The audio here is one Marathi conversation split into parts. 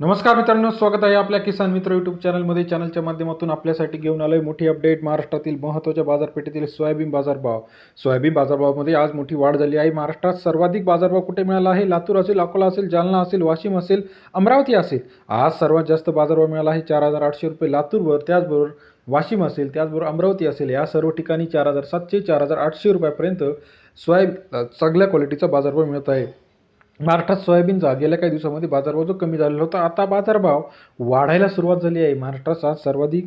नमस्कार मित्रांनो स्वागत आहे आपल्या किसान मित्र यूट्यूब चॅनलमध्ये चॅनलच्या माध्यमातून आपल्यासाठी घेऊन आलोय मोठी अपडेट महाराष्ट्रातील महत्त्वाच्या बाजारपेठेतील सोयाबीन बाजारभाव. सोयाबीन बाजारभावामध्ये आज मोठी वाढ झाली आहे. महाराष्ट्रात सर्वाधिक बाजारभाव कुठे मिळाला आहे? लातूर असेल अकोला असेल जालना असेल वाशिम असेल अमरावती असेल. आज सर्वात जास्त बाजारभाव मिळाला आहे चार हजार आठशे रुपये लातूरवर त्याचबरोबर वाशिम असेल त्याचबरोबर अमरावती असेल. या सर्व ठिकाणी चार हजार सातशे चार हजार आठशे रुपयापर्यंत सोयाबीन चांगल्या क्वालिटीचा बाजारभाव मिळत आहे. महाराष्ट्रात सोयाबीनचा गेल्या काही दिवसामध्ये बाजारभाव जो कमी झालेला होता. आता बाजारभाव वाढायला सुरुवात झाली आहे. महाराष्ट्रात आज सर्वाधिक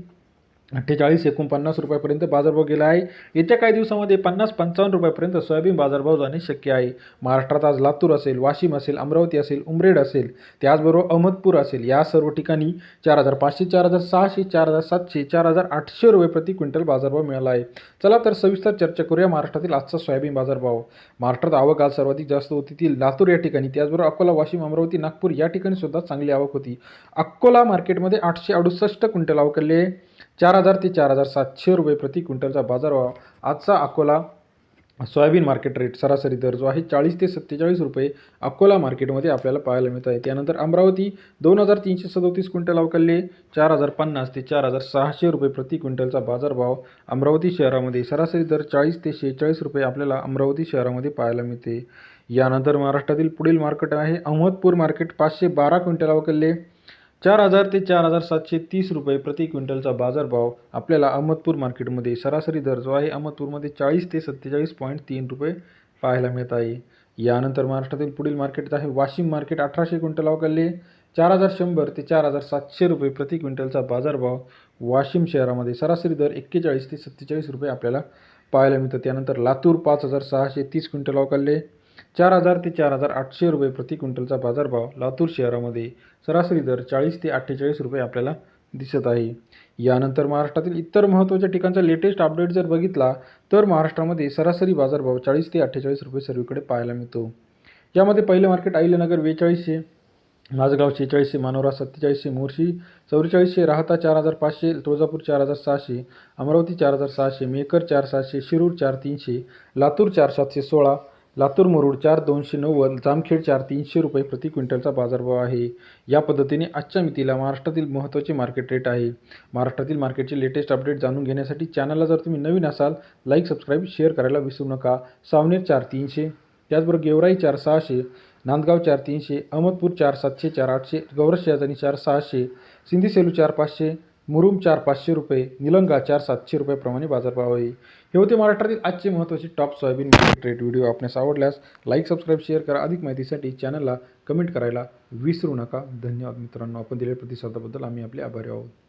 अठ्ठेचाळीस एकोणपन्नास रुपयापर्यंत बाजारभाव गेला आहे. येत्या काही दिवसामध्ये पन्नास पंचावन्न रुपयापर्यंत सोयाबीन बाजारभाव जाणे शक्य आहे. महाराष्ट्रात आज लातूर असेल वाशिम असेल अमरावती असेल उमरेड असेल त्याचबरोबर अहमदपूर असेल. या सर्व ठिकाणी चार हजार पाचशे चार हजार सहाशे चार हजार सातशे चार हजार आठशे रुपये प्रति क्विंटल बाजारभाव मिळाला आहे. चला तर सविस्तर चर्चा करूया महाराष्ट्रातील आजचा सोयाबीन बाजारभाव. महाराष्ट्रात आवक आज सर्वाधिक जास्त होती. ती लातूर या ठिकाणी त्याचबरोबर अकोला वाशिम अमरावती नागपूर या ठिकाणी सुद्धा चांगली आवक होती. अकोला मार्केटमध्ये आठशे अडुसष्ट क्विंटल आवकले चार हजार ते चार हजार सातशे रुपये प्रति क्विंटलचा बाजारभाव. आजचा अकोला सोयाबीन मार्केट रेट सरासरी दर जो आहे चाळीस ते सत्तेचाळीस रुपये अकोला मार्केटमध्ये आपल्याला पाहायला मिळत आहे. त्यानंतर अमरावती दोन हजार तीनशे सदोतीस क्विंटल अवकलले चार हजार पन्नास ते चार हजार सहाशे रुपये प्रति क्विंटलचा बाजारभाव अमरावती शहरामध्ये सरासरी दर चाळीस ते शेहेचाळीस रुपये आपल्याला अमरावती शहरामध्ये पाहायला मिळते. यानंतर महाराष्ट्रातील पुढील मार्केट आहे. अहमदपूर मार्केट पाचशे बारा क्विंटल अवकलले चार हजार ते चार हजार सातशे तीस रुपये प्रति क्विंटलचा बाजारभाव आपल्याला अहमदपूर मार्केटमध्ये सरासरी दर जो आहे अहमदपूरमध्ये चाळीस ते सत्तेचाळीस पॉईंट तीन रुपये पाहायला मिळत आहे. यानंतर महाराष्ट्रातील पुढील मार्केट आहे वाशिम मार्केट अठराशे क्विंटल अवकालले चार हजार शंभर ते चार हजार सातशे रुपये प्रति क्विंटलचा बाजारभाव वाशिम शहरामध्ये सरासरी दर एक्केचाळीस ते सत्तेचाळीस रुपये आपल्याला पाहायला मिळतं त्यानंतर लातूर पाच हजार सहाशे तीस क्विंटल अवकालले चार हजार ते चार हजार आठशे रुपये प्रति क्विंटलचा बाजारभाव लातूर शहरामध्ये सरासरी दर चाळीस ते अठ्ठेचाळीस रुपये आपल्याला दिसत आहे. यानंतर महाराष्ट्रातील इतर महत्त्वाच्या ठिकाणचा लेटेस्ट अपडेट जर बघितला तर महाराष्ट्रामध्ये सरासरी बाजारभाव चाळीस ते अठ्ठेचाळीस रुपये सर्वीकडे पाहायला मिळतो. यामध्ये पहिलं मार्केट अहिल्यानगर बेचाळीसशे माझगाव शेहेचाळीसशे मानोरा सत्तेचाळीसशे मोर्शी चौवेचाळीसशे राहता चार हजार पाचशे तुळजापूर चार हजार सहाशे अमरावती चार हजार सहाशे मेकर चार सातशे शिरूर चार तीनशे लातूर चार सातशे सोळा लातूर मुरुड चार दोनशे नव्वद जामखेड चार तीनशे रुपये प्रति क्विंटलचा बाजारभाव आहे. या पद्धतीने आजच्या मितीला महाराष्ट्रातील महत्त्वाचे मार्केट रेट आहे. महाराष्ट्रातील मार्केटचे लेटेस्ट अपडेट जाणून घेण्यासाठी चॅनलला जर तुम्ही नवीन असाल लाईक सबस्क्राईब शेअर करायला विसरू नका. सावनेर चार तीनशे त्याचबरोबर गेवराई चार सहाशे नांदगाव चार तीनशे अहमदपूर चार सातशे चार आठशे गौरस शेजानी चार सहाशे सिंधी सेलू चार पाचशे मुरुम चार पाचशे रुपये निलंगा चार सातशे रुपयाप्रमाणे बाजारभाव आहे. हे होते महाराष्ट्रातील आजचे महत्त्वाचे top soybean market rate video आपणास आवडल्यास लाईक सबस्क्राईब शेअर करा. अधिक माहितीसाठी चॅनलला कमेंट करायला विसरू नका. धन्यवाद मित्रांनो. आपण दिलेल्या प्रतिसादाबद्दल आम्ही आपले आभारी आहोत.